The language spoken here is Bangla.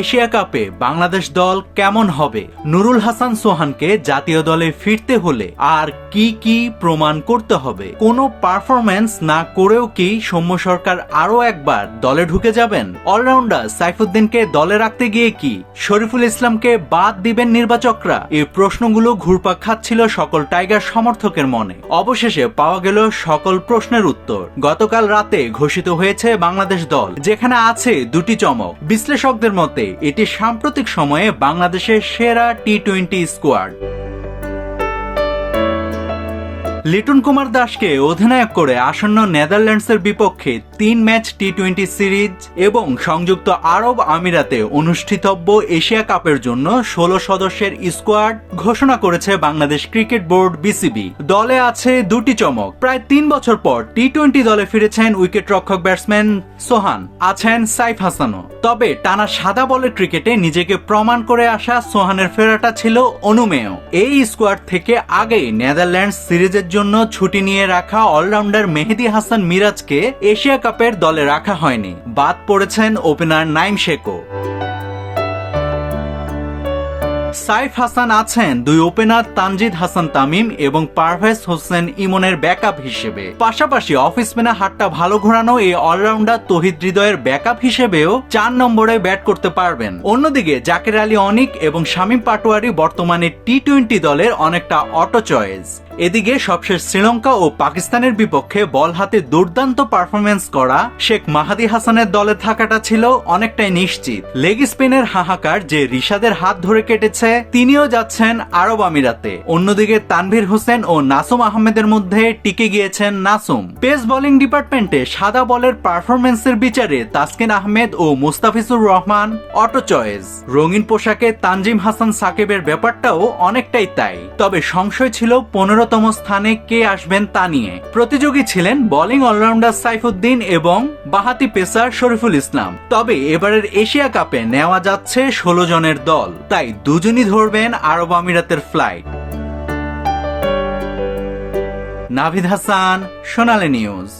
এশিয়া কাপে বাংলাদেশ দল কেমন হবে? নুরুল হাসান সোহানকে জাতীয় দলে ফিরতে হলে আর কি কি প্রমাণ করতে হবে? কোনো পারফরম্যান্স না করেও কি সৌম্য সরকার আরও একবার দলে ঢুকে যাবেন? অলরাউন্ডার সাইফুদ্দিনকে দলে রাখতে গিয়ে কি শরীফুল ইসলামকে বাদ দিবেন নির্বাচকরা? এই প্রশ্নগুলো ঘুরপাক খাচ্ছিল সকল টাইগার সমর্থকের মনে। অবশেষে পাওয়া গেল সকল প্রশ্নের উত্তর। গতকাল রাতে ঘোষিত হয়েছে বাংলাদেশ দল, যেখানে আছে দুটি চমক। বিশ্লেষকদের মতে এটি সাম্প্রতিক সময়ে বাংলাদেশের সেরা T twenty squad Liton Kumar দাসকে অধিনায়ক করে আসন্ন নেদারল্যান্ডসের বিপক্ষে তিন ম্যাচ টি টোয়েন্টি সিরিজ এবং সংযুক্ত আরব আমিরাতে অনুষ্ঠিতব্য এশিয়া কাপের জন্য ষোলো সদস্যের স্কোয়াড ঘোষণা করেছে বাংলাদেশ ক্রিকেট বোর্ড বিসিবি। দলে আছে দুটি চমক। প্রায় তিন বছর পর টি টোয়েন্টি দলে ফিরেছেন উইকেট রক্ষক ব্যাটসম্যান সোহান, আছেন সাইফ হাসানও। তবে টানা সাদা বলের ক্রিকেটে নিজেকে প্রমাণ করে আসা সোহানের ফেরাটা ছিল অনুমেয়। এই স্কোয়াড থেকে আগেই নেদারল্যান্ডস সিরিজের জন্য ছুটি নিয়ে রাখা অলরাউন্ডার মেহেদি হাসান মিরাজকে এশিয়া কাপের দলে রাখা হয়নি। বাদ পড়েছেন ওপেনার নাইম শেকো সাইফ হাসান আছেন দুই ওপেনার তানজিদ হাসান তামিম এবং পারভেজ হোসেন ইমনের ব্যাকআপ হিসেবে। পাশাপাশি অফ স্পিনে হাতটা ভালো ঘোরানো এই অলরাউন্ডার তহিদ হৃদয়ের ব্যাকআপ হিসেবেও চার নম্বরে ব্যাট করতে পারবেন। অন্যদিকে জাকের আলী অনিক এবং শামীম পাটোয়ারি বর্তমানে টি টোয়েন্টি দলের অনেকটা অটো চয়েস। এদিকে সবশেষ শ্রীলঙ্কা ও পাকিস্তানের বিপক্ষে বল হাতে দুর্দান্ত পারফরমেন্স করা শেখ মাহাদি হাসানের দলে থাকাটা ছিল অনেকটাই নিশ্চিত। লেগ স্পিনের হাহাকার যে রিশাদের হাত ধরে কেটেছে, তিনিও যাচ্ছেন আরব আমিরাতে। অন্যদিকে তানভীর হোসেন ও নাসুম আহমেদের মধ্যে টিকে গিয়েছেন নাসুম। পেস বোলিং ডিপার্টমেন্টে সাদা বলের পারফরমেন্সের বিচারে তাসকিন আহমেদ ও মুস্তাফিজুর রহমান অটো চয়েস। রঙিন পোশাকে তানজিম হাসান সাকিবের ব্যাপারটাও অনেকটাই তাই। তবে সংশয় ছিল পনেরোতম স্থানে কে আসবেন তা নিয়ে। প্রতিযোগী ছিলেন বোলিং অলরাউন্ডার সাইফুদ্দিন এবং বাহাতি পেসার শরীফুল ইসলাম। তবে এবারের এশিয়া কাপে নেওয়া যাচ্ছে ষোলো জনের দল। তাই দুজনই ধরবেন আরব আমিরাতের ফ্লাইট। নাভিদ হাসান, সোনালী নিউজ।